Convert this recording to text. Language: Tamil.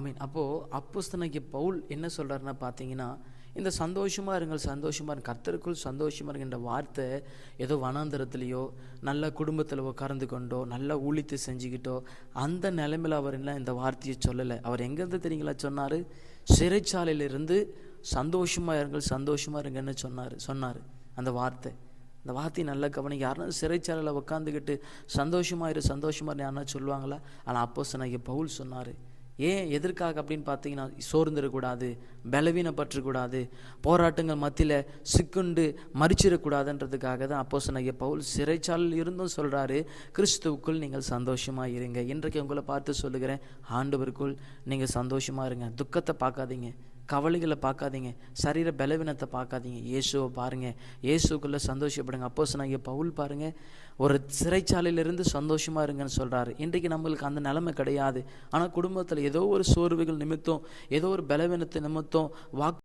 மீன் அப்போது அப்போஸ்தலனாகிய பவுல் என்ன சொல்கிறாருன்னா பார்த்தீங்கன்னா இந்த சந்தோஷமாக இருங்கள் சந்தோஷமாக இருங்க கர்த்தருக்குள் சந்தோஷமாக இருக்கின்ற வார்த்தை ஏதோ வனாந்தரத்துலேயோ நல்ல குடும்பத்தில் உட்கார்ந்து கொண்டோ நல்லா ஊழித்து செஞ்சுக்கிட்டோ அந்த நிலைமையில் அவர் என்ன இந்த வார்த்தையை சொல்லலை. அவர் எங்கேருந்து தெரியுங்களா சொன்னார்? சிறைச்சாலையிலிருந்து சந்தோஷமாக இருங்கள் சந்தோஷமாக இருங்கன்னு சொன்னார் சொன்னார் அந்த வார்த்தை. அந்த வார்த்தையை நல்ல கவனிங்க. யாருன்னா சிறைச்சாலையில் உட்காந்துக்கிட்டு சந்தோஷமாக இரு சந்தோஷமாக யாருன்னா சொல்லுவாங்களா? ஆனால் அப்போ சொன்ன பவுல் சொன்னார் ஏன் எதற்காக அப்படின்னு பார்த்தீங்கன்னா சோர்ந்துடக்கூடாது பலவீனப்பற்றக்கூடாது போராட்டங்கள் மத்தியில் சிக்குண்டு மறிச்சிடக்கூடாதுன்றதுக்காக தான் அப்போ சொன்ன பவுல் சிறைச்சாலில் இருந்தும் சொல்கிறாரு கிறிஸ்துவுக்குள் நீங்கள் சந்தோஷமாக இருங்க. இன்றைக்கு உங்களை பார்த்து சொல்லுகிறேன் ஆண்டவருக்குள் நீங்கள் சந்தோஷமாக இருங்க துக்கத்தை பார்க்காதீங்க. கவலைகளை பார்க்காதீங்க. சரீர பலவீனத்தை பார்க்காதீங்க. இயேசுவை பாருங்கள் இயேசுக்குள்ளே சந்தோஷப்படுங்க. அப்போ சொன்னாங்க பவுல் பாருங்கள் ஒரு சிறைச்சாலையிலிருந்து சந்தோஷமாக இருங்கன்னு சொல்கிறாரு இன்றைக்கு நம்மளுக்கு அந்த நிலைமை கிடையாது. ஆனால் குடும்பத்தில் ஏதோ ஒரு சோர்வுகள் நிமித்தம் ஏதோ ஒரு பலவீனத்தை நிமித்தம் வாக்கு